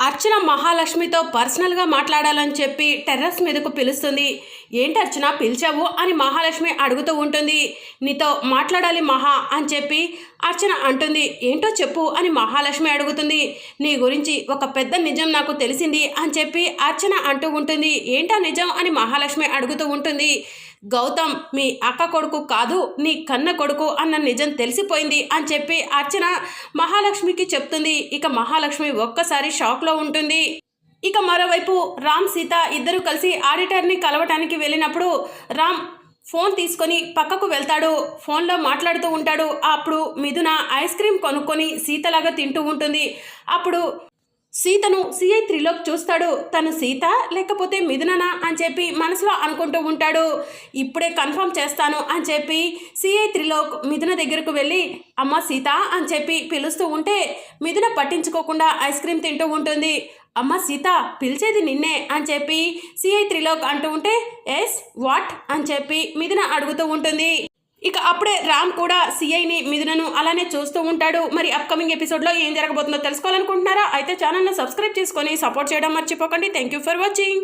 అర్చన మహాలక్ష్మితో పర్సనల్గా మాట్లాడాలని చెప్పి టెర్రస్ మీదకు పిలుస్తుంది. ఏంటి అర్చన పిలిచావు? అని మహాలక్ష్మి అడుగుతూ ఉంటుంది. నీతో మాట్లాడాలి మహా అని చెప్పి అర్చన అంటుంది. ఏంటో చెప్పు అని మహాలక్ష్మి అడుగుతుంది. నీ గురించి ఒక పెద్ద నిజం నాకు తెలిసింది అని చెప్పి అర్చన అంటూ ఉంటుంది. ఏంటా నిజం? అని మహాలక్ష్మి అడుగుతూ ఉంటుంది. గౌతమ్ మీ అక్క కొడుకు కాదు నీ కన్న కొడుకు అన్న నిజం తెలిసిపోయింది అని చెప్పి అర్చన మహాలక్ష్మికి చెప్తుంది. ఇక మహాలక్ష్మి ఒక్కసారి షాక్లో ఉంటుంది. ఇక మరోవైపు రామ్ సీత ఇద్దరు కలిసి ఆడిటర్ని కలవటానికి వెళ్ళినప్పుడు రామ్ ఫోన్ తీసుకొని పక్కకు వెళ్తాడు. ఫోన్లో మాట్లాడుతూ ఉంటాడు. అప్పుడు మిథున ఐస్ క్రీమ్ కొనుక్కొని సీతలాగా తింటూ ఉంటుంది. అప్పుడు సీతను సిఐ త్రీలోకి చూస్తాడు. తను సీత లేకపోతే మిథుననా అని చెప్పి మనసులో అనుకుంటూ ఉంటాడు. ఇప్పుడే కన్ఫర్మ్ చేస్తాను అని చెప్పి సిఐ త్రిలోక్ మిథున దగ్గరకు వెళ్ళి అమ్మ సీత అని చెప్పి పిలుస్తూ ఉంటే మిథున పట్టించుకోకుండా ఐస్ క్రీమ్ తింటూ ఉంటుంది. అమ్మ సీత పిలిచేది నిన్నే అని చెప్పి సిఐ త్రిలోక్ అంటూ ఉంటే ఎస్ వాట్? అని చెప్పి మిథున అడుగుతూ ఉంటుంది. ఇక అప్పుడే రామ్ కూడా సిఐని మిథునను అలానే చూస్తూ ఉంటాడు. మరి అప్కమింగ్ ఎపిసోడ్లో ఏం జరగబోతుందో తెలుసుకోవాలనుకుంటున్నారా? అయితే ఛానల్ను సబ్స్క్రైబ్ చేసుకొని సపోర్ట్ చేయడం మర్చిపోకండి. Thank you for watching